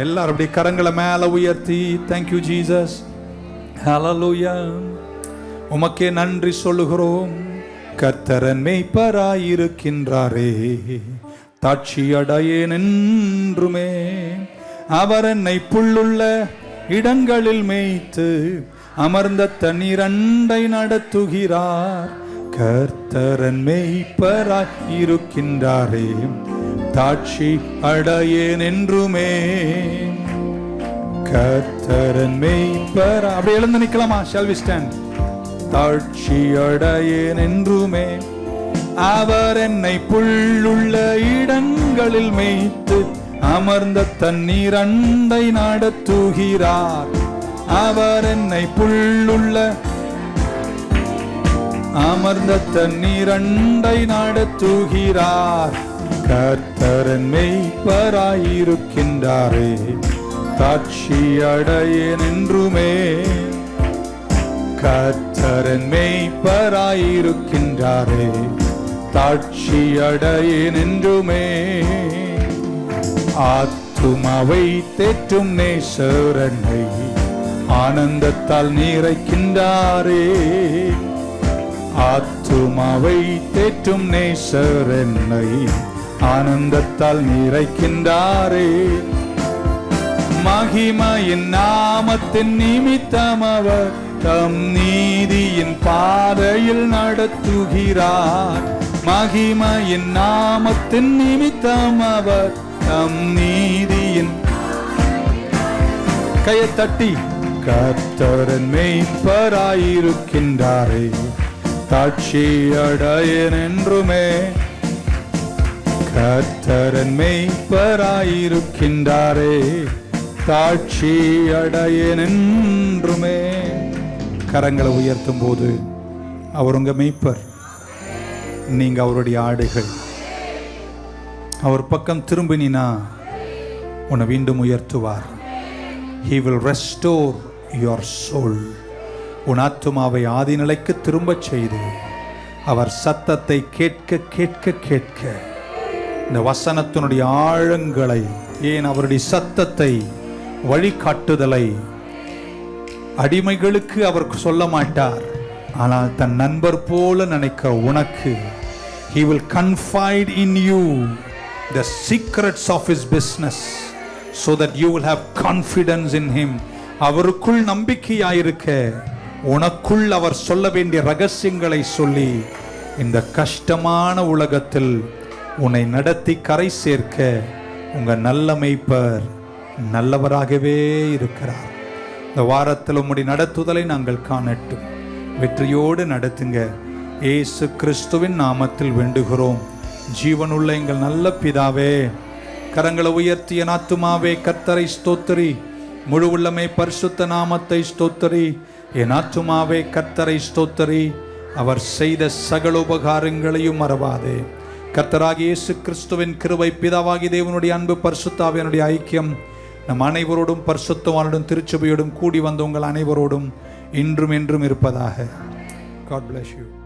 எல்லாரும் அப்படி கரங்களை மேல உயர்த்தி. தேங்க்யூ ஜீசஸ் ஹalleluya உமக்கே நன்றி சொல்லுகிறோம். கத்தரன் மெய்ப்பராயிருக்கின்றாரே. தாட்சி அடையே நின்றுமே. அவர் என்னை புள்ளுள்ள இடங்களில் மேய்த்து அமர்ந்த தண்ணீரண்டை நடத்துகிறார். கர்த்தரன் மெய்ப்பராய் இருக்கின்றாரே தாட்சி அடையேன் என்றுமே. கர்த்தரன் மெய்ப்பர். அப்படி எழுந்து நிக்கலாமா? ஷால் வி ஸ்டாண்ட் தாட்சி அடையேன் என்றுமே. அவர் என்னை புல்லுள்ள இடங்களில் மேய்த்து அமர்ந்த தண்ணீர் அண்டை நடத்துகிறார் அவர் என்னை புல்லுள்ள அமர்ந்த தண்ணீர் அண்டை நடத்துகிறார் கர்த்தரன் மெய்ப்பராயிருக்கின்றாரே தாட்சி அடையேன் என்றுமே. கர்த்தரன் மெய்ப்பராயிருக்கின்றாரே தாட்சி அடையேன் என்றுமே. ஆத்துமாவை தேற்றும் நேசரனை ஆனந்தத்தால் நிறைக்கின்றாரே. ஆத்துமாவை தேற்றும் நேசரனை ஆனந்தத்தால் நிறைக்கின்றாரே. மகிமையின் நாமத்தின் நிமித்தம் அவர் தம் நீதியின் பாதையில் நடத்துகிறார். மகிமையின் நாமத்தின் நிமித்தம் அவர் தம் நீதியின் கையை தட்டி கர்த்தரன் மெய்ப்பராயிருக்கின்றாரே தாட்சி அடையன் என்றுமே கர்த்தரன் மெய்ப்பராயிருக்கின்றாரே தாட்சி அடைய நின்றுமே கரங்களை உயர்த்தும் போது அவர் உங்க மெய்ப்பர். நீங்க அவருடைய ஆடுகள். அவர் பக்கம் திரும்பினா உன்னை மீண்டும் உயர்த்துவார். He will restore your soul உன் ஆத்துமாவை ஆதி நிலைக்கு திரும்பச் செய்து அவர் சத்தத்தை கேட்க கேட்க கேட்க இந்த வசனத்தினுடைய ஆழங்களை ஏன் அவருடைய சத்தத்தை வழிகாட்டுதலை அடிமைகளுக்கு அவர் சொல்ல மாட்டார். ஆனால் தன் நண்பர் போல நினைக்க உனக்கு he will confide in you the secrets of his business so that you will have confidence in him அவருக்குள் நம்பிக்கையாயிருக்க உனக்குள் அவர் சொல்ல வேண்டிய ரகசியங்களை சொல்லி இந்த கஷ்டமான உலகத்தில் உன்னை நடத்தி கரை சேர்க்க உங்கள் நல்ல மெய்ப்பர் நல்லவராகவே இருக்கிறார். இந்த வாரத்தில் உம்முடைய நடத்துதலை நாங்கள் காணட்டும். வெற்றியோடு நடத்துங்க. ஏசு கிறிஸ்துவின் நாமத்தில் வேண்டுகிறோம். ஜீவனுள்ள எங்கள் நல்ல பிதாவே கரங்களை உயர்த்திய நாத்துமாவே கத்தரை ஸ்தோத்திரி. முழு உள்ளமை பரிசுத்த நாமத்தை ஸ்தோத்திரி. என் ஆத்துமாவே கத்தரை ஸ்தோத்திரி. அவர் செய்த சகல உபகாரங்களையும் மறவாதே. கர்த்தராகிய இயேசு கிறிஸ்துவின் கிருவை பிதாவாகி தேவனுடைய அன்பு பரிசுத்தாவியனுடைய ஐக்கியம் நம் அனைவரோடும் பரிசுத்தவானுடன் திருச்சபையோடும் கூடி வந்த உங்கள் அனைவரோடும் இன்றும் என்றும் இருப்பதாக. God bless you